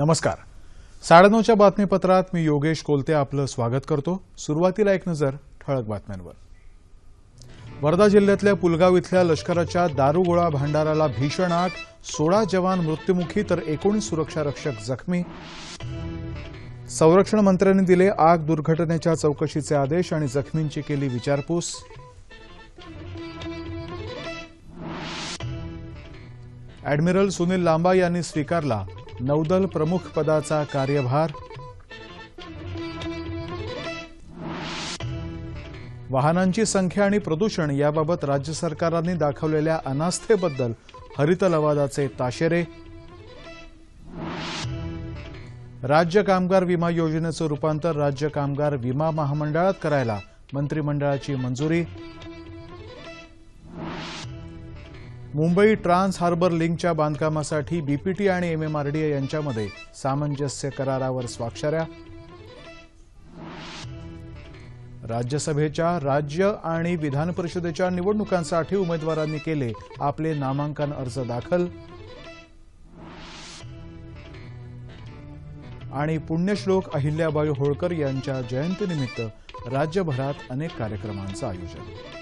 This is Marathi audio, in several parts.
नमस्कार. साडेनऊच्या बातमीपत्रात मी योगेश कोलते आपलं स्वागत करतो. सुरुवातीला एक नजर ठळक बातम्यांवर. वर्धा जिल्ह्यातल्या पुलगाव इथल्या लष्कराच्या दारुगोळा भांडाराला भीषण आग सोळा जवान मृत्युमुखी तर एकोणीस सुरक्षा रक्षक जखमी. संरक्षण मंत्र्यांनी दिले आग दुर्घटनेच्या चौकशीचे आदेश आणि जखमींची केली विचारपूस. अॅडमिरल सुनील लांबा यांनी स्वीकारला नौदल प्रमुख पदाचा कार्यभार? वाहनांची संख्या आणि प्रदूषण याबाबत राज्य सरकारांनी दाखवलेल्या अनास्थेबद्दल हरित लवादाचे ताशेरे. राज्य कामगार विमा योजनेचं रूपांतर राज्य कामगार विमा महामंडळात करायला मंत्रिमंडळाची मंजुरी. मुंबई ट्रान्स हार्बर लिंकच्या बांधकामासाठी बीपीटी आणि एमएमआरडीए यांच्यामध्ये सामंजस्य करारावर स्वाक्षऱ्या. राज्यसभेच्या राज्य आणि विधान परिषदेच्या निवडणुकांसाठी उमेदवारांनी केले आपले नामांकन अर्ज दाखल. आणि पुण्यश्लोक अहिल्याबाई होळकर यांच्या जयंतीनिमित्त राज्यभरात अनेक कार्यक्रमांचं आयोजन.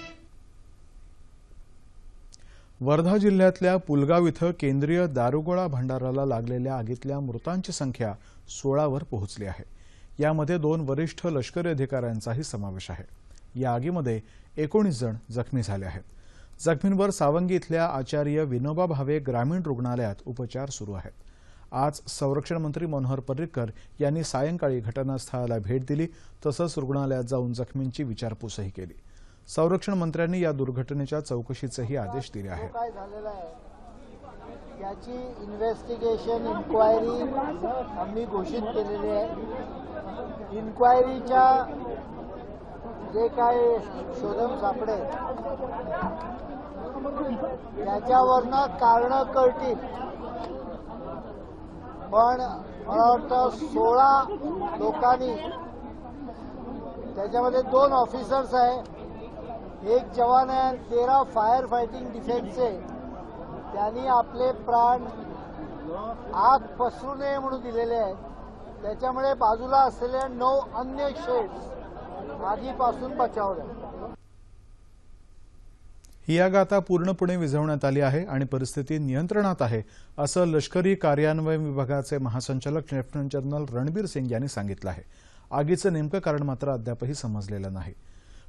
वर्धा जिल्ह्यातल्या पुलगाव इथं केंद्रीय दारुगोळा भंडाराला लागलेल्या आगीतल्या मृतांची संख्या सोळावर पोहोचली आहे. यामध्ये दोन वरिष्ठ लष्करी अधिकाऱ्यांचाही समावेश आहे. या आगीमध्ये एकोणीस जण जखमी झाले आहेत. जखमींवर सावंगी इथल्या आचार्य विनोबा भावे ग्रामीण रुग्णालयात उपचार सुरू आहेत. आज संरक्षण मंत्री मनोहर पर्रिकर यांनी सायंकाळी घटनास्थळाला भेट दिली तसंच रुग्णालयात जाऊन जखमींची विचारपूसही केली. संरक्षण मंत्र्यांनी या दुर्घटनेच्या चौकशीचेही आदेश दिले आहेत. काय झालेलं आहे? याची इन्व्हेस्टिगेशन इन्क्वायरी आम्ही घोषित केलेली आहे. इन्क्वायरीच्या जे काय शोधन सापडे त्याच्यावरनं कारणं कळतील. पण मला वाटतं सोळा लोकांनी त्याच्यामध्ये दोन ऑफिसर्स आहे. एक जवान आहे आणि तेरा फायर फायटिंग डिफेन्सचे त्यांनी आपले प्राण आग पसरू नये म्हणून दिलेले आहेत त्याच्यामुळे बाजूला असलेल्या नऊ अन्य शेड्स आगीपासून बचावल्या ही आग आता पूर्णपणे विझवण्यात आली आहे आणि परिस्थिती नियंत्रणात आहे असं लष्करी कार्यान्वयन विभागाचे महासंचालक लेफ्टनंट जनरल रणबीर सिंग यांनी सांगितलं आहे. आगीचं नेमकं कारण मात्र अद्यापही समजलेलं नाही.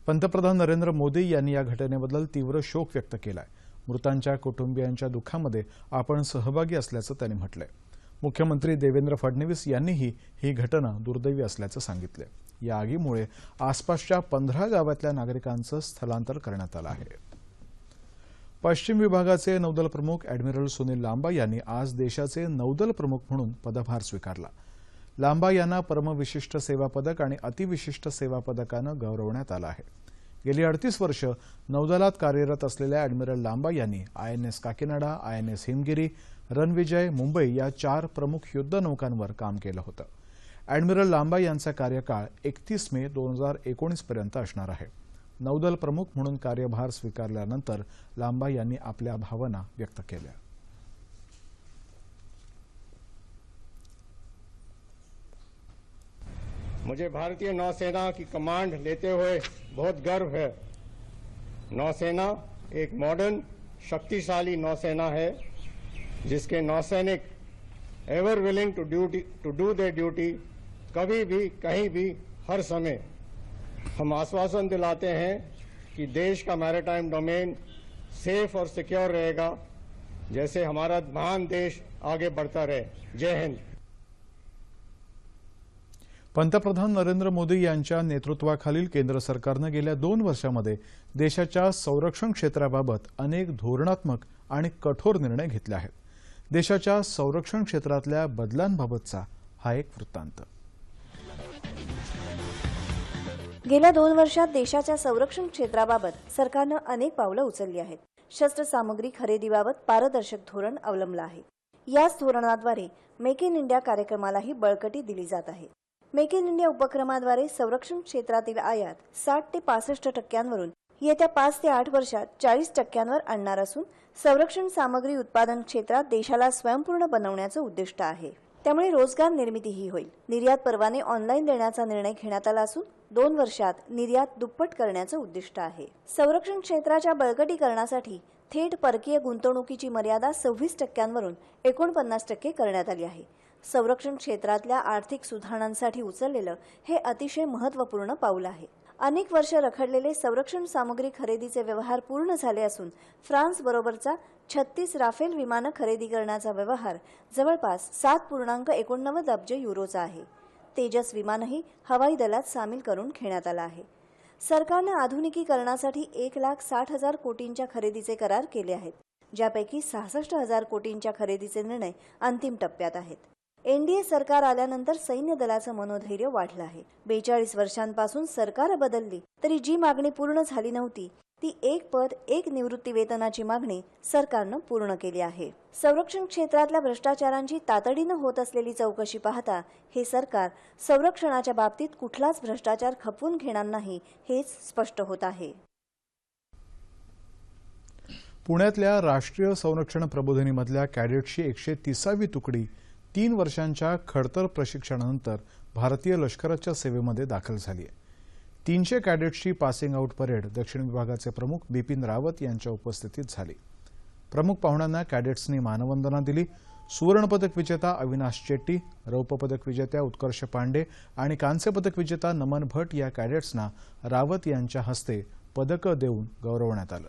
पंतप्रधान नरेंद्र मोदी यांनी या घटनेबद्दल तीव्र शोक व्यक्त केला आहे मृतांच्या कुटुंबियांच्या दुःखामध्ये आपण सहभागी असल्याचं त्यांनी म्हटलंय. मुख्यमंत्री देवेंद्र फडणवीस यांनीही ही घटना दुर्दैवी असल्याचं सांगितलं या आगीमुळे आसपासच्या पंधरा गावातल्या नागरिकांचं स्थलांतर करण्यात आलं आहे. पश्चिम विभागाचे नौदल प्रमुख अॅडमिरल सुनील लांबा यांनी आज देशाचे नौदल प्रमुख म्हणून पदभार स्वीकारला. लांबा यांना परमविशिष्ट सेवा पदक आणि अतिविशिष्ट सेवा पदकानं गौरवण्यात आलं आहे. गेली अडतीस वर्ष नौदलात कार्यरत असलेल्या अॅडमिरल लांबा यांनी आयएनएस काकीनाडा आयएनएस हिमगिरी रणविजय मुंबई या चार प्रमुख युद्धनौकांवर काम केलं होतं. अॅडमिरल लांबा यांचा कार्यकाळ एकतीस मे दोन हजार एकोणीसपर्यंत असणार आहे. नौदल प्रमुख म्हणून कार्यभार स्वीकारल्यानंतर लांबा यांनी आपल्या भावना व्यक्त केल्या. मुझे भारतीय नौसेना की कमांड लेते हुए बहुत गर्व है। नौसेना एक मॉडर्न शक्तिशाली नौसेना है, जिसके नौसैनिक ever willing to duty to do the duty कभी भी, कहीं भी, हर समय। हम आश्वासन दिलाते हैं कि देश का मैरिटाइम डोमेन सेफ़ और सिक्योर रहेगा, जैसे हमारा महान देश आगे बढ़ता रहे। जय हिंद। पंतप्रधान नरेंद्र मोदी यांच्या नेतृत्वाखालील केंद्र सरकारनं गेल्या दोन वर्षामध्ये देशाच्या संरक्षण क्षेत्राबाबत अनेक धोरणात्मक आणि कठोर निर्णय घेतले आहेत. देशाच्या संरक्षण क्षेत्रातल्या बदलांबाबतचा हा एक वृत्तांत. गेल्या दोन वर्षात देशाच्या संरक्षण क्षेत्राबाबत सरकारनं अनेक पावलं उचलली आहेत. शस्त्रसामुग्री खरेदीबाबत पारदर्शक धोरण अवलंबलं आहे. याच धोरणाद्वारे मेक इन इंडिया कार्यक्रमालाही बळकटी दिली जात आहे. मेक इन इंडिया उपक्रमाद्वारे संरक्षण क्षेत्रातील आयात साठ ते पासष्ट टक्क्यांवरून येत्या पाच ते आठ वर्षात चाळीस टक्क्यांवर आणणार असून संरक्षण सामग्री उत्पादन क्षेत्रात देशाला स्वयंपूर्ण बनवण्याचं उद्दिष्ट आहे. त्यामुळे रोजगार निर्मितीही होईल. निर्यात परवाने ऑनलाईन देण्याचा निर्णय घेण्यात आला असून दोन वर्षात निर्यात दुप्पट करण्याचं उद्दिष्ट आहे. संरक्षण क्षेत्राच्या बळकटीकरणासाठी थेट परकीय गुंतवणुकीची मर्यादा सव्वीस टक्क्यांवरून एकोणपन्नास टक्के करण्यात आली आहे. संरक्षण क्षेत्रातल्या आर्थिक सुधारणांसाठी उचललेलं हे अतिशय महत्त्वपूर्ण पाऊल आहे. अनेक वर्ष रखडलेले संरक्षण सामग्री खरेदीचे व्यवहार पूर्ण झाले असून फ्रान्स बरोबरचा छत्तीस राफेल विमानं खरेदी करण्याचा व्यवहार जवळपास सात पूर्णांक एकोणनव्वद अब्ज युरोचा आहे. तेजस विमानही हवाई दलात सामील करून घेण्यात आलं आहे. सरकारनं आधुनिकीकरणासाठी एक लाख साठ हजार कोटींच्या खरेदीचे करार केले आहेत ज्यापैकी सहासष्ट हजार कोटींच्या खरेदीचे निर्णय अंतिम टप्प्यात आहेत. एनडीए सरकार आल्यानंतर सैन्य दलाचं मनोधैर्य वाढलं आहे. बेचाळीस वर्षांपासून सरकार बदलली तरी जी मागणी पूर्ण झाली नव्हती ती एक पद एक निवृत्ती वेतनाची मागणी सरकारनं पूर्ण केली आहे. संरक्षण क्षेत्रातल्या भ्रष्टाचारांची तातडीनं होत असलेली चौकशी पाहता हे सरकार संरक्षणाच्या बाबतीत कुठलाच भ्रष्टाचार खपवून घेणार नाही हेच स्पष्ट होत आहे. पुण्यातल्या राष्ट्रीय संरक्षण प्रबोधिनीमधल्या कॅडेटची एकशे तिसावी तुकडी तीन वर्षांच्या खडतर प्रशिक्षणानंतर भारतीय लष्कराच्या सेवेमध्ये दाखल झाली आहे तीनशे कॅडेट्सची पासिंग आऊट परेड दक्षिण विभागाचे प्रमुख बिपिन रावत यांच्या उपस्थितीत झाली. प्रमुख पाहुण्यांना कॅडेट्सनी मानवंदना दिली. सुवर्णपदक विजेता अविनाश चेट्टी रौप्यपदक विजेत्या उत्कर्ष पांडे आणि कांस्यपदक विजेता नमन भट या कॅडेट्सना रावत यांच्या हस्ते पदकं देऊन गौरवण्यात आलं.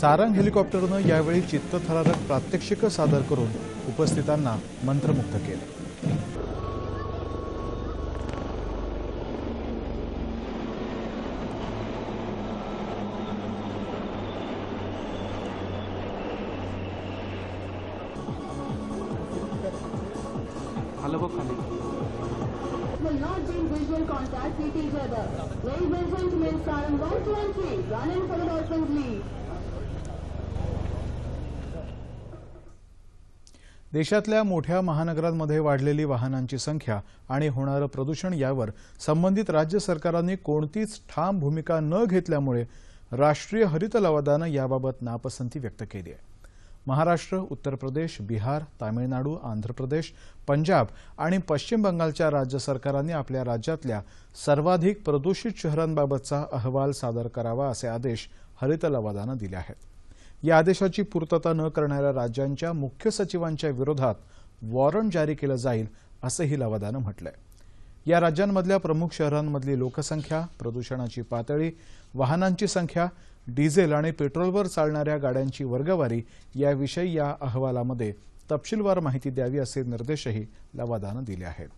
सारंग हेलिकॉप्टरनं यावेळी चित्तथरारक प्रात्यक्षिकं सादर करून उपस्थितांना मंत्रमुग्ध केलं. देशातल्या मोठ्या महानगरांमध्ये वाढलेली वाहनांची संख्या आणि होणारं प्रदूषण यावर संबंधित राज्य सरकारांनी कोणतीच ठाम भूमिका न घेतल्यामुळे राष्ट्रीय हरित लवादानं याबाबत नापसंती व्यक्त केली आहे. महाराष्ट्र उत्तर प्रदेश बिहार तामिळनाडू आंध्र प्रदेश पंजाब आणि पश्चिम बंगालच्या राज्य सरकारांनी आपल्या राज्यातल्या सर्वाधिक प्रदूषित शहरांबाबतचा अहवाल सादर करावा असे आदेश हरित लवादानं दिले आहेत. या आदेशाची पूर्तता न करणाऱ्या राज्यांच्या मुख्य सचिवांच्या विरोधात वॉरंट जारी केलं जाईल असंही लवादानं म्हटलंय. या राज्यांमधल्या प्रमुख शहरांमधली लोकसंख्या प्रदूषणाची पातळी वाहनांची संख्या डिझेल आणि पेट्रोलवर चालणाऱ्या गाड्यांची वर्गवारी याविषयी या अहवालामध्ये तपशीलवार माहिती द्यावी असे निर्देशही लवादानं दिले आहेत.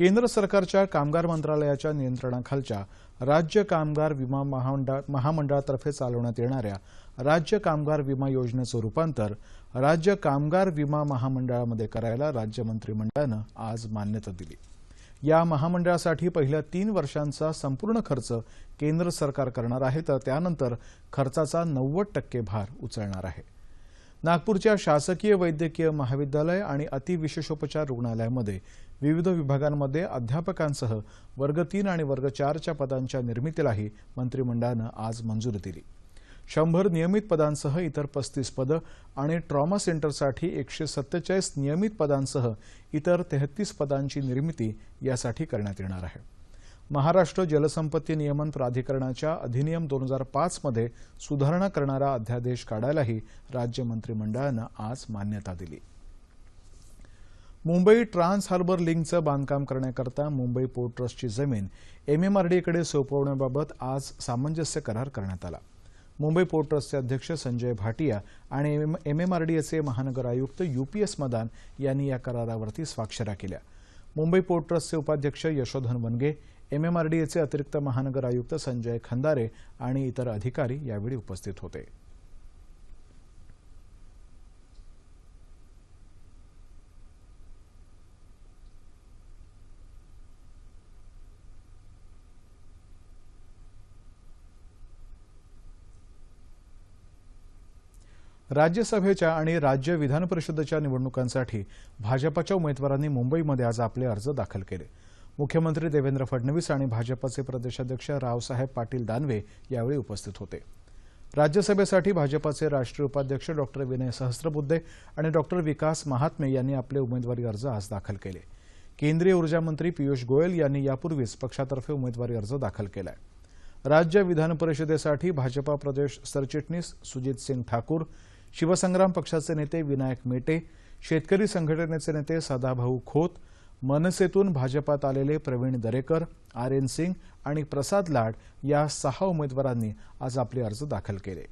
केंद्र सरकारच्या कामगार मंत्रालयाच्या नियंत्रणाखालच्या राज्य कामगार विमा महामंडळ महामंडळातर्फे चालवण्यात येणाऱ्या राज्य कामगार विमा योजनेचं रूपांतर राज्य कामगार विमा महामंडळामध्ये करायला राज्य मंत्रिमंडळानं आज मान्यता दिली. या महामंडळासाठी पहिल्या तीन वर्षांचा संपूर्ण खर्च केंद्र सरकार करणार आहे तर त्यानंतर खर्चाचा नव्वद टक्के भार उचलणार आहे. नागपूरच्या शासकीय वैद्यकीय महाविद्यालय आणि अतिविशेषोपचार रुग्णालयामध्ये विविध विभागांमध्ये अध्यापकांसह वर्ग तीन आणि वर्ग चारच्या पदांच्या निर्मितीलाही मंत्रिमंडळानं आज मंजुरी दिली. शंभर नियमित पदांसह इतर पस्तीस पदं आणि ट्रॉमा सेंटरसाठी एकशे सत्तेचाळीस नियमित पदांसह इतर तेहतीस पदांची निर्मिती यासाठी करण्यात येणार आहे. महाराष्ट्र जलसंपत्ती नियमन प्राधिकरणाच्या अधिनियम दोन हजार पाचमध्ये सुधारणा करणारा अध्यादेश काढायलाही राज्य मंत्रिमंडळानं आज मान्यता दिली. मुंबई ट्रान्स हार्बर लिंकचं बांधकाम करण्याकरता मुंबई पोर्ट ट्रस्टची जमीन एमएमआरडीकडे सोपवण्याबाबत आज सामंजस्य करार करण्यात आला. मुंबई पोर्ट ट्रस्टचे अध्यक्ष संजय भाटिया आणि एमएमआरडीएचे महानगर आयुक्त यूपीएस मदान यांनी या करारावरती स्वाक्षऱ्या केल्या. मुंबई पोर्ट ट्रस्टचे उपाध्यक्ष यशोधन वनगे एमएमआरडीएचे अतिरिक्त महानगर आयुक्त संजय खंदारे आणि इतर अधिकारी यावेळी उपस्थित होते. राज्यसभेच्या आणि राज्य विधान परिषदेच्या निवडणुकांसाठी भाजपाच्या उमेदवारांनी मुंबईमध्ये आज आपले अर्ज दाखल केले. मुख्यमंत्री देवेंद्र फडणवीस आणि भाजपाचे प्रदेशाध्यक्ष रावसाहेब पाटील दानवे यावेळी उपस्थित होते. राज्यसभेसाठी भाजपाचे राष्ट्रीय उपाध्यक्ष डॉक्टर विनय सहस्त्रबुद्धे आणि डॉक्टर विकास महात्मे यांनी आपले उमेदवारी अर्ज आज दाखल केले. केंद्रीय ऊर्जा मंत्री पियुष गोयल यांनी यापूर्वीच पक्षातर्फे उमेदवारी अर्ज दाखल केलाय. राज्य विधान परिषदेसाठी भाजपा प्रदेश सरचिटणीस सुजित सिंग ठाकूर शिवसंग्राम पक्षाचे नेते विनायक मेटे शेतकरी संघटनेचे नेते सदाभाऊ खोत मनसेतून भाजपात आलेले प्रवीण दरेकर आर एन सिंग आणि प्रसाद लाड या सहा उमेदवारांनी आज आपले अर्ज दाखल केले.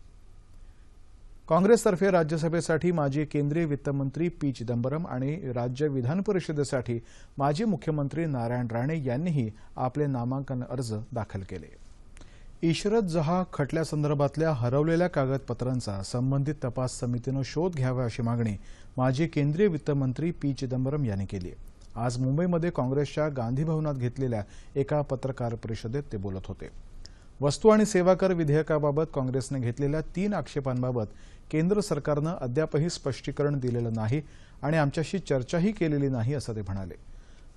काँग्रेसतर्फे राज्यसभेसाठी माजी केंद्रीय वित्तमंत्री पी चिदंबरम आणि राज्य विधान परिषदेसाठी माजी मुख्यमंत्री नारायण राणे यांनीही आपले नामांकन अर्ज दाखल केले. इशरत जहा खटल्यासंदर्भातल्या हरवलेल्या कागदपत्रांचा संबंधित तपास समितीनं शोध घ्यावा अशी मागणी माजी केंद्रीय वित्तमंत्री पी चिदंबरम यांनी केली आहे. आज मुंबईमध्ये काँग्रेसच्या गांधी भवनात घेतलेल्या एका पत्रकार परिषदेत ते बोलत होते. वस्तू आणि सेवा कर विधेयकाबाबत काँग्रेसने घेतलेल्या तीन आक्षेपांबाबत केंद्र सरकारनं अद्यापही स्पष्टीकरण दिलेलं नाही आणि आमच्याशी चर्चाही केलेली नाही असं ते म्हणाले.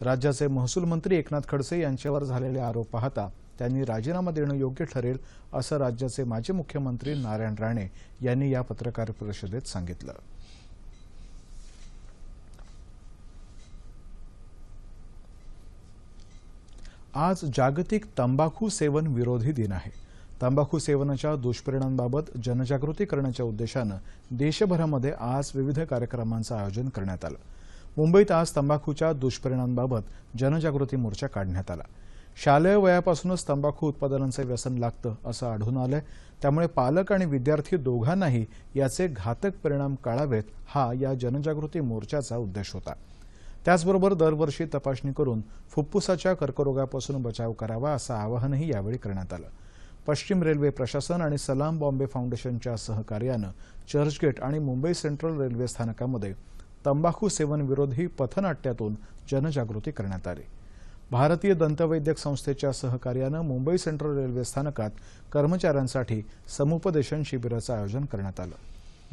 राज्याचे महसूल मंत्री एकनाथ खडसे यांच्यावर झालेले आरोप पाहता त्यांनी राजीनामा देणं योग्य ठरेल असं राज्याचे माजी मुख्यमंत्री नारायण राणे यांनी या पत्रकार परिषदेत सांगितलं. आज जागतिक तंबाखू सेवन विरोधी दिन आहे. तंबाखू सेवनाच्या दुष्परिणामांबाबत जनजागृती करण्याच्या उद्देशानं देशभरामध्ये आज विविध कार्यक्रमांचं आयोजन करण्यात आलं. मुंबईत आज तंबाखूच्या दुष्परिणामांबाबत जनजागृती मोर्चा काढण्यात आला. शालेय वयापासूनच तंबाखू उत्पादनांचं व्यसन लागतं असं आढळून आलंय. त्यामुळे पालक आणि विद्यार्थी दोघांनाही याचे घातक परिणाम कळावेत हा या जनजागृती मोर्चाचा उद्देश होता. त्याचबरोबर दरवर्षी तपासणी करून फुफ्फुसाच्या कर्करोगापासून बचाव करावा असं आवाहनही यावेळी करण्यात आलं. पश्चिम रेल्वे प्रशासन आणि सलाम बॉम्बे फाउंडेशनच्या सहकार्यानं चर्चगेट आणि मुंबई सेंट्रल रेल्वे स्थानकामध्ये तंबाखू सेवन विरोधी पथनाट्यातून जनजागृती करण्यात आली. भारतीय दंतवैद्यक संस्थेच्या सहकार्यानं मुंबई सेंट्रल रेल्वे स्थानकात कर्मचाऱ्यांसाठी समुपदेशन शिबिराचं आयोजन करण्यात आलं.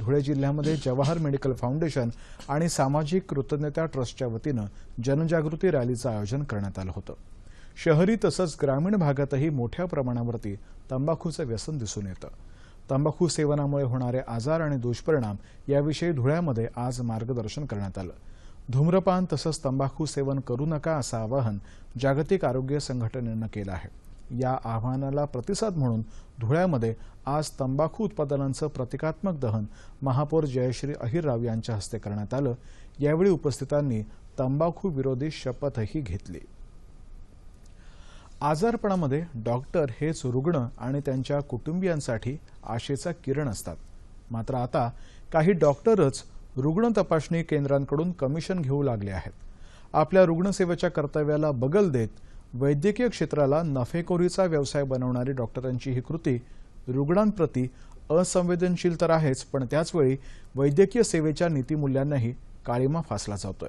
धुळे जिल्ह्यामध्ये जवाहर मेडिकल फाउंडेशन आणि सामाजिक कृतज्ञता ट्रस्टच्या वतीनं जनजागृती रॅलीचं आयोजन करण्यात आलं होतं. शहरी तसंच ग्रामीण भागातही मोठ्या प्रमाणावरती तंबाखूचं व्यसन दिसून येतं. तंबाखू सेवनामुळे होणारे आजार आणि दुष्परिणाम याविषयी धुळ्यामध्ये आज मार्गदर्शन करण्यात आलं. धूम्रपान तसंच तंबाखू सेवन करू नका असं आवाहन जागतिक आरोग्य संघटनेनं केलं आहे. या आव्हानाला प्रतिसाद म्हणून धुळ्यामध्ये आज तंबाखू उत्पादनांचं प्रतिकात्मक दहन महापौर जयश्री अहिरराव यांच्या हस्ते करण्यात आलं. यावेळी उपस्थितांनी तंबाखू विरोधी शपथही घेतली. आजारपणामध्ये डॉक्टर हेच रुग्ण आणि त्यांच्या कुटुंबियांसाठी आशेचा किरण असतात. मात्र आता काही डॉक्टरच रुग्ण तपासणी केंद्रांकडून कमिशन घेऊ लागले आहेत. आपल्या रुग्णसेवेच्या कर्तव्याला बगल देत वैद्यकीय क्षेत्राला नफेखोरीचा व्यवसाय बनवणारी डॉक्टरांची ही कृती रुग्णांप्रती असंवेदनशील तर आहेच पण त्याचवेळी वैद्यकीय सेवेच्या नीतिमूल्यांनाही काळीमा फासला जातोय.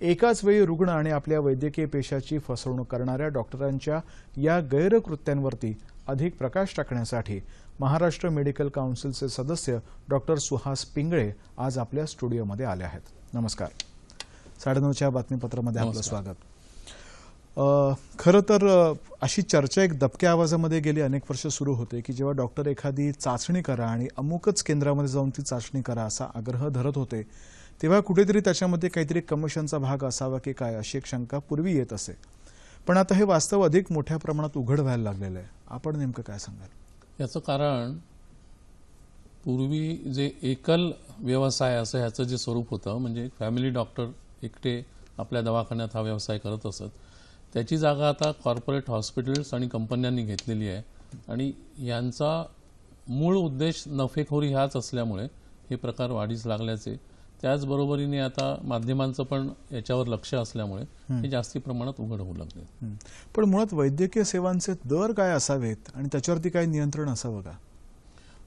एकाच वेळी रुग्ण आणि आपल्या वैद्यकीय पेशाची फसवणूक करणाऱ्या डॉक्टरांच्या या गैरकृत्यांवरती अधिक प्रकाश टाकण्यासाठी महाराष्ट्र मेडिकल काउन्सिलचे सदस्य डॉक्टर सुहास पिंगळे आज आपल्या स्टुडिओमध्ये आले आहेत. नमस्कार. साडेनऊच्या बातमीपत्रामध्ये आपलं स्वागत. खरं तर अशी चर्चा एक दबक्या आवाजामध्ये गेली अनेक वर्ष सुरू होते की जेव्हा डॉक्टर एखादी चाचणी करा आणि अमुकच केंद्रामध्ये जाऊन ती चाचणी करा असा आग्रह धरत होते तेव्हा कुठेतरी त्याच्यामध्ये काहीतरी कमिशनचा भाग असावा की काय अशी एक शंका पूर्वी येत असे. पण आता हे वास्तव अधिक मोठ्या प्रमाणात उघड व्हायला लागलेलं आहे. आपण नेमकं काय सांगाल? याचं कारण पूर्वी जे एकल व्यवसाय असं ह्याचं जे स्वरूप होतं म्हणजे फॅमिली डॉक्टर एकटे आपल्या दवाखान्यात हा व्यवसाय करत असत त्याची जागा आता कॉर्पोरेट हॉस्पिटल्स आणि कंपन्यांनी घेतलेली आहे. आणि यांचा मूळ उद्देश नफेखोरी हाच असल्यामुळे हे प्रकार वाढीस लागल्याचे. त्याचबरोबरीने आता माध्यमांचं पण याच्यावर लक्ष असल्यामुळे हे जास्ती प्रमाणात उघड होऊ लागले. पण मुळात वैद्यकीय सेवांचे दर काय असावेत आणि त्याच्यावरती काही नियंत्रण असावं का?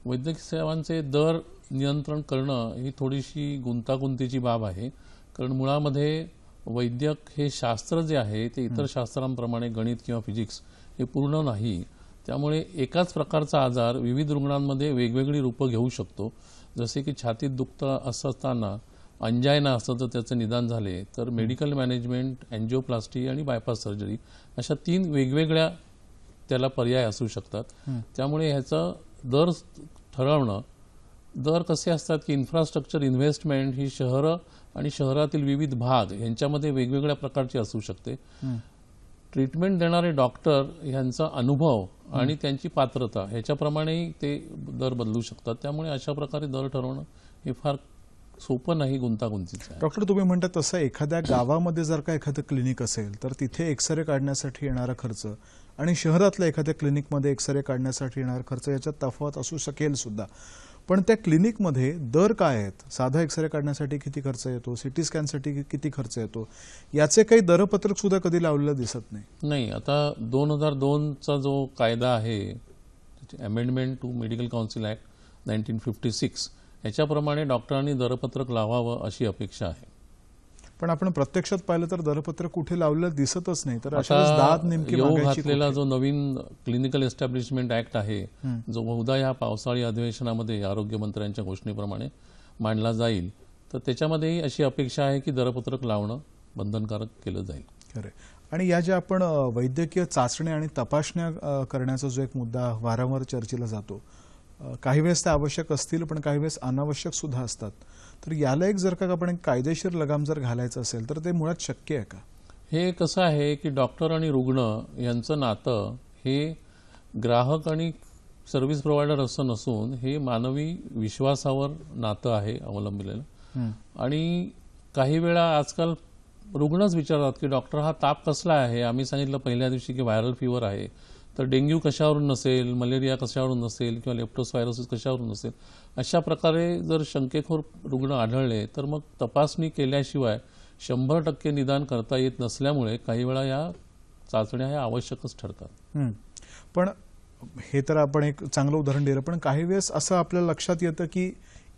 वैद्यकीय सेवांचे दर नियंत्रण करणं ही थोडीशी गुंतागुंतीची बाब आहे. कारण मुळामध्ये वैद्यक हे शास्त्र जे आहे ते इतर शास्त्रांप्रमाणे गणित किंवा फिजिक्स हे पूर्ण नाही. त्यामुळे एकाच प्रकारचा आजार विविध रुग्णांमध्ये वेगवेगळी रूपं घेऊ शकतो. जसे की छातीत दुखतं असताना अंजायना असतं तर त्याचं निदान झाले. तर मेडिकल मॅनेजमेंट अँजिओप्लास्टी आणि बायपास सर्जरी अशा तीन वेगवेगळ्या त्याला पर्याय असू शकतात. त्यामुळे ह्याचं दर ठरवणं दर कसे असतात की इन्फ्रास्ट्रक्चर इन्व्हेस्टमेंट ही शहरं आणि शहरातील विविध भाग यांच्यामध्ये वेगवेगळ्या प्रकारची असू शकते. ट्रीटमेंट देणारे डॉक्टर यांचा अनुभव आणि त्यांची पात्रता ह्याच्याप्रमाणेही ते दर बदलू शकतात. त्यामुळे अशा प्रकारे दर ठरवणं हे फार सोपं नाही गुंतागुंतीचं डॉक्टर तुम्ही म्हणता तसं एखाद्या गावामध्ये जर का एखादं क्लिनिक असेल तर तिथे एक्सरे काढण्यासाठी येणारा खर्च आणि शहरातल्या एखाद्या क्लिनिकमध्ये एक्सरे काढण्यासाठी येणारा खर्च याच्यात तफावत असू शकेल सुद्धा. पण त्या क्लिनिकमध्ये दर काय आहेत? साधा एक्सरे काढण्यासाठी किती खर्च येतो? सिटी स्कॅनसाठी किती खर्च येतो? याचे काही दरपत्रक सुद्धा कधी लावलेलं दिसत नाही. नाही आता दोन हजार दोनचा जो कायदा आहे amendment to medical council act nineteen fifty six याच्याप्रमाणे डॉक्टरांनी दरपत्रक लावावं अशी अपेक्षा आहे. पण आपण प्रत्यक्षात पाहिलं तर दरपत्रक कुठे लावलेलं दिसतच नाही तर दाद नेमकी घातलेला? जो नवीन क्लिनिकल एस्टॅब्लिशमेंट ऍक्ट आहे जो बहुधा या पावसाळी अधिवेशनामध्ये आरोग्य मंत्र्यांच्या घोषणेप्रमाणे मांडला जाईल तर त्याच्यामध्येही अशी अपेक्षा आहे की दरपत्रक लावणं बंधनकारक केलं जाईल खरंय. आणि या ज्या आपण वैद्यकीय चाचण्या आणि तपासण्या करण्याचा जो एक मुद्दा वारंवार चर्चेला जातो काही वेळेस त्या आवश्यक असतील पण काही वेळेस अनावश्यक सुद्धा असतात. तर याला एक जर का आपण एक कायदेशीर लगाम जर घालायचं असेल तर ते मुळात शक्य आहे का? हे कसं आहे की डॉक्टर आणि रुग्ण यांचं नातं हे ग्राहक आणि सर्व्हिस प्रोव्हायडर असं नसून हे मानवी विश्वासावर नातं आहे अवलंबलेलं. आणि काही वेळा आजकाल रुग्णच विचारतात की डॉक्टर हा ताप कसला आहे? आम्ही सांगितलं पहिल्या दिवशी की व्हायरल फिवर आहे. तर डेंग्यू कशावरून नसेल मलेरिया कशावरून नसेल किंवा लेप्टोस्पायरोसिस कशावरून नसेल अशा प्रकारे जर शंकेखोर रुग्ण आढळले तर मग तपासणी केल्याशिवाय शंभर टक्के निदान करता येत नसल्यामुळे काही वेळा या चाचण्या ह्या आवश्यकच ठरतात. पण हे तर आपण एक चांगलं उदाहरण दिलं पण काही वेळेस असं आपल्या लक्षात येतं की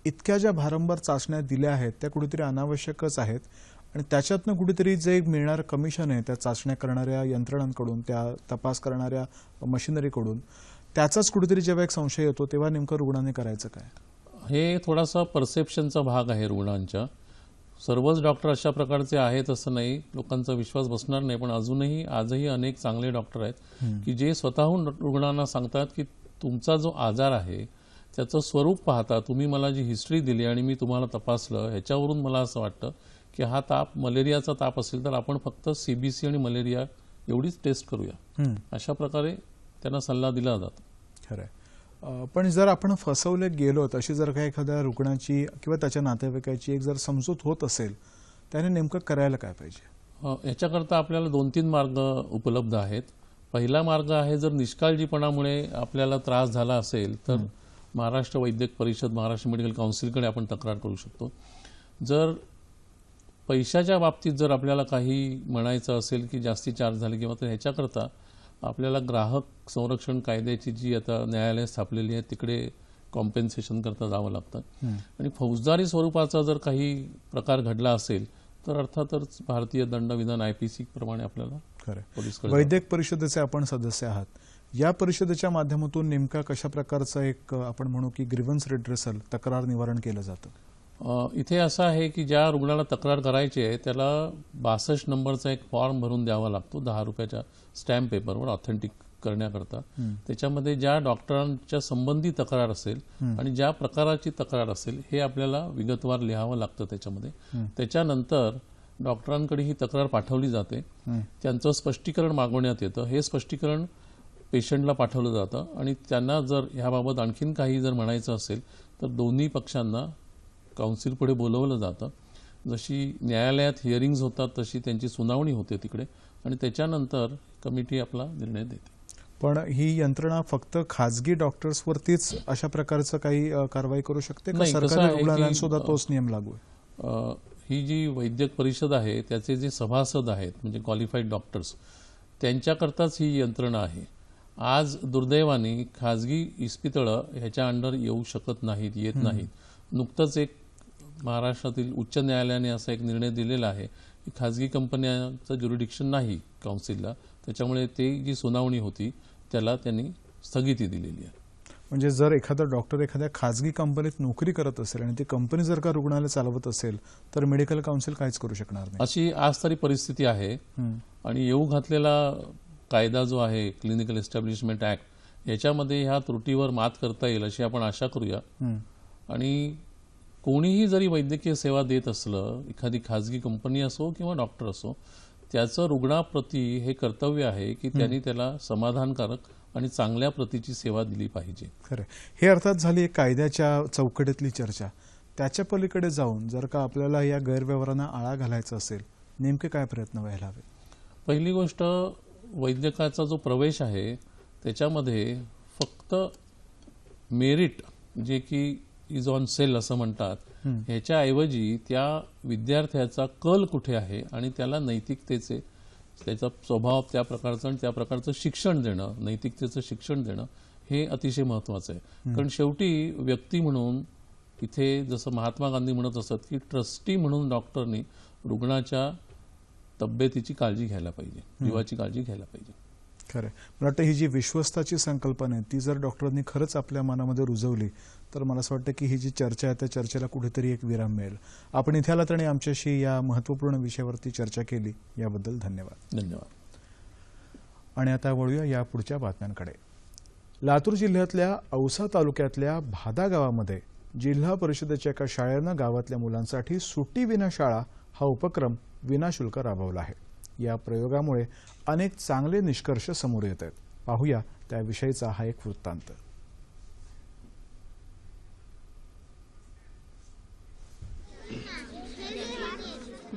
इतक्या ज्या भारंभार चाचण्या दिल्या आहेत त्या कुठेतरी अनावश्यकच आहेत. आणि त्याच्यातनं कुठेतरी जे मिळणारं कमिशन आहे त्या चाचण्या करणाऱ्या यंत्रणांकडून त्या तपास करणाऱ्या मशिनरीकडून त्याचाच कुठेतरी जेव्हा एक संशय येतो तेव्हा नेमकं रुग्णाने करायचं काय? हे थोडासा परसेप्शनचा भाग आहे रुग्णांच्या. सर्वच डॉक्टर अशा प्रकारचे आहेत असं नाही लोकांचा विश्वास बसणार नाही पण अजूनही आजही अनेक चांगले डॉक्टर आहेत की जे स्वतःहून रुग्णांना सांगतात की तुमचा जो आजार आहे त्याचं स्वरूप पाहता तुम्ही मला जी हिस्ट्री दिली आणि मी तुम्हाला तपासलं ह्याच्यावरून मला असं वाटतं की हा ताप मलेरियाचा ताप असेल तर आपण फक्त सीबीसी आणि मलेरिया एवढीच टेस्ट करूया. अशा प्रकारे त्यांना सल्ला दिला जातो. खरंय. अ, पण जर आपण फसवले गेलो तशी जर का एखाद्या रुग्णाची किंवा त्याच्या नातेवाईकाची एक जर समजूत होत असेल त्याने नेमकं करायला काय पाहिजे? याच्याकरता आपल्याला दोन तीन मार्ग उपलब्ध आहेत. पहिला मार्ग आहे जर निष्काळजीपणामुळे आपल्याला त्रास झाला असेल तर महाराष्ट्र वैद्यक परिषद महाराष्ट्र मेडिकल काउन्सिलकडे आपण तक्रार करू शकतो. जर पैशाच्या बाबतीत जर आपल्याला काही म्हणायचं असेल की जास्ती चार्ज झाले किंवा तर ह्याच्याकरता आपल्याला ग्राहक संरक्षण कायद्याची जी आता न्यायालय स्थापलेली आहे तिकडे कॉम्पेन्सेशन करता जावं लागतं. आणि फौजदारी स्वरूपाचा जर काही प्रकार घडला असेल तर अर्थातच भारतीय दंडविधान आय पी सी प्रमाणे आपल्याला वैद्यक परिषदेचे आपण सदस्य आहात. या परिषदेच्या माध्यमातून नेमका कशा प्रकारचं एक आपण म्हणू की ग्रीवन्स रिड्रेसल तक्रार निवारण केलं जातं? इथे असं आहे की ज्या रुग्णाला तक्रार करायची आहे त्याला बासष्ट नंबरचा एक फॉर्म भरून द्यावा लागतो दहा रुपयाच्या स्टॅम्प पेपरवर ऑथेंटिक करण्याकरता. त्याच्यामध्ये ज्या डॉक्टरांच्या संबंधी तक्रार असेल आणि ज्या प्रकाराची तक्रार असेल हे आपल्याला विगतवार लिहावं लागतं त्याच्यामध्ये. त्याच्यानंतर डॉक्टरांकडे ही तक्रार पाठवली जाते. त्यांचं स्पष्टीकरण मागवण्यात येतं. हे स्पष्टीकरण पेशंटला पाठवलं जातं आणि त्यांना जर ह्याबाबत आणखीन काही जर म्हणायचं असेल तर दोन्ही पक्षांना काउन्सिल पुढे बोलवलं जातं. जशी न्यायालयात हिअरिंग्ज होतात तशी त्यांची सुनावणी होते तिकडे. आणि त्याच्यानंतर कमिटी आपला निर्णय देते. पण ही यंत्रणा फक्त खाजगी डॉक्टर्सवरतीच अशा प्रकारचं काही कारवाई करू शकते का? सरकारी रुग्णालयांसुद्धा तोच नियम लागू आहे. ही जी वैद्यक परिषद आहे त्याचे जे सभासद आहेत म्हणजे क्वालिफाईड डॉक्टर्स त्यांच्याकरताच ही यंत्रणा आहे. आज दुर्दैवाने खाजगी इस्पितळं ह्याच्या अंडर येऊ शकत नाहीत येत नाहीत. नुकतंच एक महाराष्ट्रातील उच्च न्यायालयाने असा एक निर्णय दिलेला आहे की खाजगी कंपन्यांचं ज्युरिडिक्शन नाही काउन्सिलला त्याच्यामुळे ते जी सुनावणी होती त्याला त्यांनी स्थगिती दिलेली आहे. म्हणजे जर एखादा डॉक्टर एखाद्या खाजगी कंपनीत नोकरी करत असेल आणि ती कंपनी जर का रुग्णालय चालवत असेल तर मेडिकल काउन्सिल काहीच करू शकणार नाही. अशी आज तरी परिस्थिती आहे. आणि येऊ घातलेला कायदा जो आहे क्लिनिकल एस्टॅब्लिशमेंट ऍक्ट याच्यामध्ये ह्या त्रुटीवर मात करता येईल अशी आपण आशा करूया. आणि कोणीही जरी वैद्यकीय सेवा देत असलं एखादी खाजगी कंपनी असो किंवा डॉक्टर असो त्याचं रुग्णाप्रती हे कर्तव्य आहे की त्यांनी त्याला समाधानकारक आणि चांगल्या प्रतीची सेवा दिली पाहिजे. खरं हे अर्थात झाली एक कायद्याच्या चौकटीतली चर्चा. त्याच्या पलीकडे जाऊन जर का आपल्याला या गैरव्यवहारांना आळा घालायचा असेल नेमके काय प्रयत्न व्हायला हवे? पहिली गोष्ट वैद्यकाचा जो प्रवेश आहे त्याच्यामध्ये फक्त मेरिट जे की इज ऑन सेल असं म्हणतात. ह्याच्याऐवजी त्या विद्यार्थ्याचा कल कुठे आहे आणि त्याला नैतिकतेचे त्याचा स्वभाव त्या प्रकारचं आणि त्या प्रकारचं शिक्षण देणं नैतिकतेचं शिक्षण देणं हे अतिशय महत्वाचं आहे. कारण शेवटी व्यक्ती म्हणून इथे जसं महात्मा गांधी म्हणत असत की ट्रस्टी म्हणून डॉक्टरनी रुग्णाच्या तब्येतीची काळजी घ्यायला पाहिजे जीवाची काळजी घ्यायला पाहिजे. खरं मला वाटतं ही जी विश्वस्ताची संकल्पना आहे ती जर डॉक्टरांनी खरंच आपल्या मनामध्ये रुजवली तर मला असं वाटतं की ही जी चर्चा आहे त्या चर्चेला कुठेतरी एक विराम मिळेल. आपण इथे आलात आणि आमच्याशी या महत्त्वपूर्ण विषयावरती चर्चा केली याबद्दल धन्यवाद. धन्यवाद. आणि आता वळूया या पुढच्या बातम्यांकडे. लातूर जिल्ह्यातल्या औसा तालुक्यातल्या भादा गावामध्ये जिल्हा परिषदेच्या एका शाळेनं गावातल्या मुलांसाठी सुट्टी विना शाळा हा उपक्रम विनाशुल्क राबवला आहे. या प्रयोगामुळे अनेक चांगले निष्कर्ष समोर येत आहेत. पाहूया त्याविषयीचा हा एक वृत्तांत.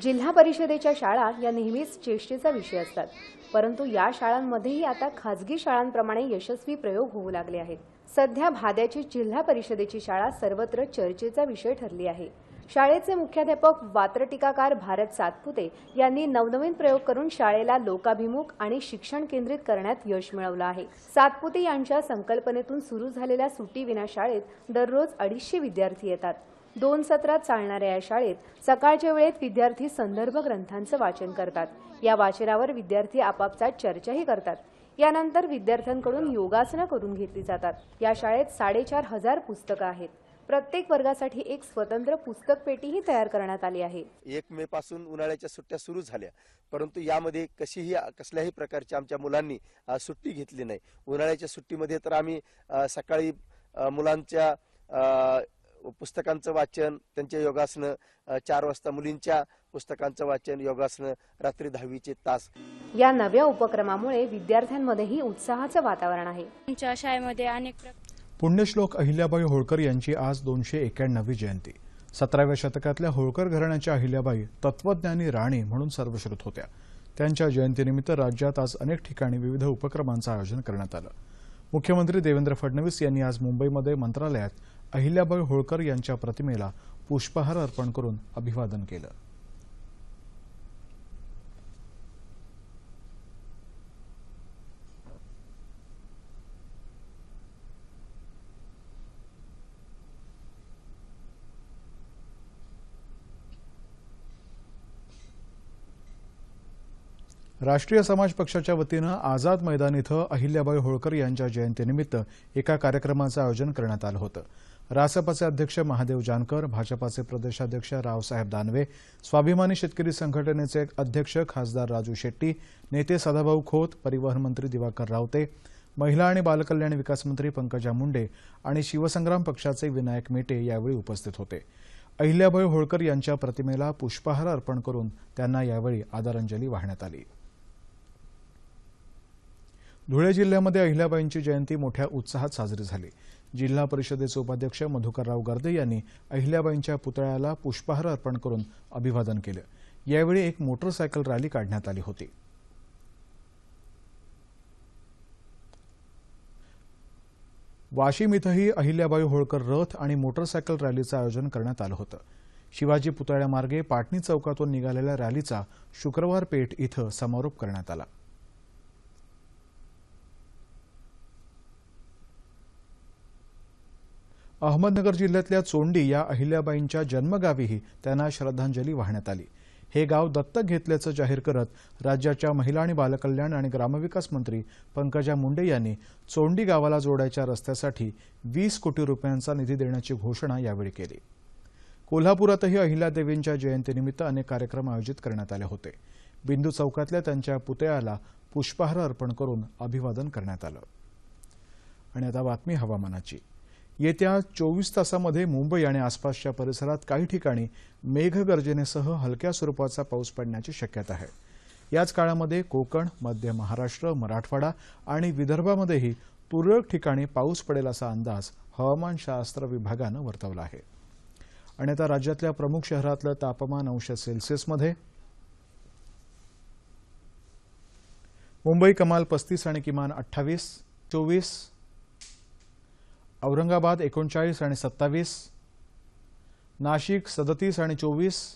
जिल्हा परिषदेच्या शाळा या नेहमीच चेष्टेचा विषय असतात. परंतु या शाळांमध्येही आता खाजगी शाळांप्रमाणे यशस्वी प्रयोग होऊ लागले आहेत. सध्या भाद्याची जिल्हा परिषदेची शाळा सर्वत्र चर्चेचा विषय ठरली आहे. शाळेचे मुख्याध्यापक वात्र टीकाकार भारत सातपुते यांनी नवनवीन प्रयोग करून शाळेला लोकाभिमुख आणि शिक्षण केंद्रित करण्यात यश मिळवलं आहे. सातपुते यांच्या संकल्पनेतून सुरू झालेल्या सुट्टी विना शाळेत दररोज अडीचशे विद्यार्थी येतात. दोन सत्रात चालणाऱ्या या शाळेत सकाळच्या वेळेत विद्यार्थी संदर्भ ग्रंथांचं वाचन करतात. या वाचनावर विद्यार्थी आपापसात चर्चाही करतात. यानंतर विद्यार्थ्यांकडून योगासनं करून घेतली जातात. या शाळेत साडेचार हजार पुस्तकं आहेत. प्रत्येक वर्गासाठी एक स्वतंत्र पुस्तक पेटीही तयार करण्यात आली आहे. एक मे पासून उन्हाळ्याच्या सुट्ट्या सुरू झाल्या. परंतु यामध्ये कशीही कसल्याही प्रकारच्या आमच्या मुलांनी सुट्टी घेतली नाही. उन्हाळ्याच्या सुट्टीमध्ये तर आम्ही सकाळी मुलांच्या पुस्तकांचं वाचन त्यांच्या योगासनं चार वाजता मुलींच्या पुस्तकांचं वाचन योगासनं रात्री दहावीचे तास. या नव्या उपक्रमामुळे विद्यार्थ्यांमध्येही उत्साहाचं वातावरण आहे. आमच्या शाळेमध्ये अनेक पुण्यश्लोक अहिल्याबाई होळकर यांची आज दोनशे एक्याण्णवी जयंती. सतराव्या शतकातल्या होळकर घराण्याच्या अहिल्याबाई तत्वज्ञानी राणी म्हणून सर्वश्रुत होत्या. त्यांच्या जयंतीनिमित्त राज्यात आज अनेक ठिकाणी विविध उपक्रमांचं आयोजन करण्यात आलं. मुख्यमंत्री देवेंद्र फडणवीस यांनी आज मुंबईमध्ये मंत्रालयात अहिल्याबाई होळकर यांच्या प्रतिमेला पुष्पहार अर्पण करून अभिवादन केलं. राष्ट्रीय समाज पक्षाच्या वतीनं आझाद मैदान इथं अहिल्याबाई होळकर यांच्या जयंतीनिमित्त एका कार्यक्रमाचं आयोजन करण्यात आलं होतं. रासपाचे अध्यक्ष महादेव जानकर भाजपाचे प्रदेशाध्यक्ष रावसाहेब दानवे स्वाभिमानी शेतकरी संघटनेचे अध्यक्ष खासदार राजू शेट्टी नेते सदाभाऊ खोत परिवहन मंत्री दिवाकर रावते महिला आणि बालकल्याण विकास मंत्री पंकजा मुंडे आणि शिवसंग्राम पक्षाचे विनायक मेटे यावेळी उपस्थित होते. अहिल्याबाई होळकर यांच्या प्रतिमेला पुष्पहार अर्पण करून त्यांना यावेळी आदरांजली वाहण्यात आली. धुळे जिल्ह्यामध्ये अहिल्याबाईंची जयंती मोठ्या उत्साहात साजरी झाली. जिल्हा परिषदेचे उपाध्यक्ष मधुकरराव गर्दे यांनी अहिल्याबाईंच्या पुतळ्याला पुष्पहार अर्पण करून अभिवादन केलं. यावेळी एक मोटरसायकल रॅली काढण्यात आली होती. वाशिम इथंही अहिल्याबाई होळकर रथ आणि मोटरसायकल रॅलीचं आयोजन करण्यात आलं होतं. शिवाजी पुतळ्यामार्गे पाटणी चौकातून निघालेल्या रॅलीचा शुक्रवार पेठ इथं समारोप करण्यात आला. अहमदनगर जिल्ह्यातल्या चोंडी या अहिल्याबाईंच्या जन्मगावीही त्यांना श्रद्धांजली वाहण्यात आली. हे गाव दत्तक घेतल्याचं जाहीर करत राज्याच्या महिला आणि बालकल्याण आणि ग्रामविकास मंत्री पंकजा मुंडे यांनी चोंडी गावाला जोडायच्या रस्त्यासाठी वीस कोटी रुपयांचा निधी देण्याची घोषणा यावेळी केली. कोल्हापुरातही अहिल्यादेवींच्या जयंतीनिमित्त अनेक कार्यक्रम आयोजित करण्यात आले होते. बिंदू चौकातल्या त्यांच्या पुतळ्याला पुष्पहार अर्पण करून अभिवादन करण्यात आलं. आणि आता बातमी हवामानाची. येत्या चोवीस तासामध्ये मुंबई आणि आसपासच्या परिसरात काही ठिकाणी मेघगर्जनेसह हलक्या स्वरूपाचा पाऊस पडण्याची शक्यता आहे. याच काळामध्ये कोकण मध्य महाराष्ट्र मराठवाडा आणि विदर्भामध्येही तुरळक ठिकाणी पाऊस पडेल असा अंदाज हवामानशास्त्र विभागानं वर्तवला आहे. आणि आता राज्यातल्या प्रमुख शहरातलं तापमान अंश सेल्सिअसमध्ये. मुंबई कमाल पस्तीस आणि किमान अठ्ठावीस चोवीस औरंगाबाद एकोणचाळीस आणि सत्तावीस नाशिक सदतीस आणि चोवीस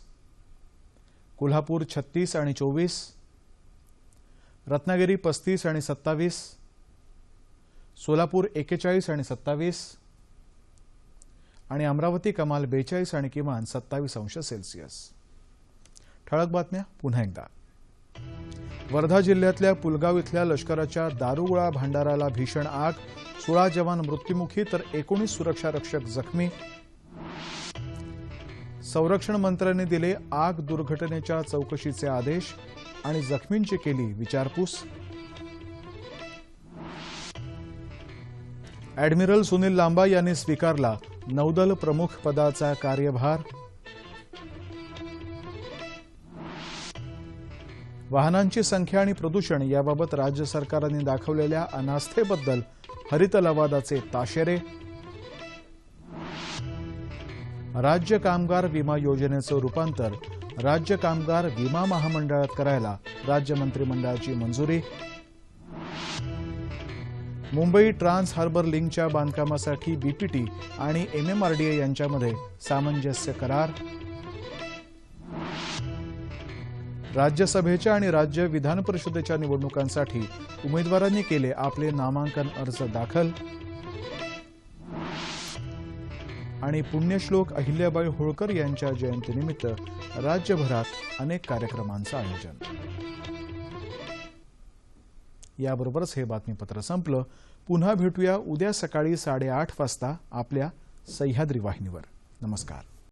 कोल्हापूर छत्तीस आणि चोवीस रत्नागिरी पस्तीस आणि सत्तावीस सोलापूर एकेचाळीस आणि सत्तावीस आणि अमरावती कमाल बेचाळीस आणि किमान सत्तावीस अंश सेल्सिअस. ठळक बातम्या पुन्हा एकदा. वर्धा जिल्ह्यातल्या पुलगाव इथल्या लष्कराच्या दारुगोळा भांडाराला भीषण आग सोळा जवान मृत्युमुखी तर एकोणीस सुरक्षा रक्षक जखमी. संरक्षण मंत्र्यांनी दिले आग दुर्घटनेच्या चौकशीचे आदेश आणि जखमींची केली विचारपूस. ॲडमिरल सुनील लांबा यांनी स्वीकारला नौदल प्रमुख पदाचा कार्यभार. वाहनांची संख्या आणि प्रदूषण याबाबत राज्य सरकारने दाखवलेल्या अनास्थेबद्दल हरित लवादाचे ताशेरे. राज्य कामगार विमा योजनेचं रूपांतर राज्य कामगार विमा महामंडळात करायला राज्य मंत्रिमंडळाची मंजुरी. मुंबई ट्रान्स हार्बर लिंकच्या बांधकामासाठी बीपीटी आणि एमएमआरडीए यांच्यामध्ये सामंजस्य करार. राज्यसभेच्या आणि राज्य विधान परिषदेच्या निवडणुकांसाठी उमेदवारांनी केले आपले नामांकन अर्ज दाखल. आणि पुण्यश्लोक अहिल्याबाई होळकर यांच्या जयंतीनिमित्त राज्यभरात अनेक कार्यक्रमांचं आयोजन. याबरोबरच हे बातमीपत्र संपलं. पुन्हा भेटूया उद्या सकाळी साडेआठ वाजता आपल्या सह्याद्री वाहिनीवर. नमस्कार.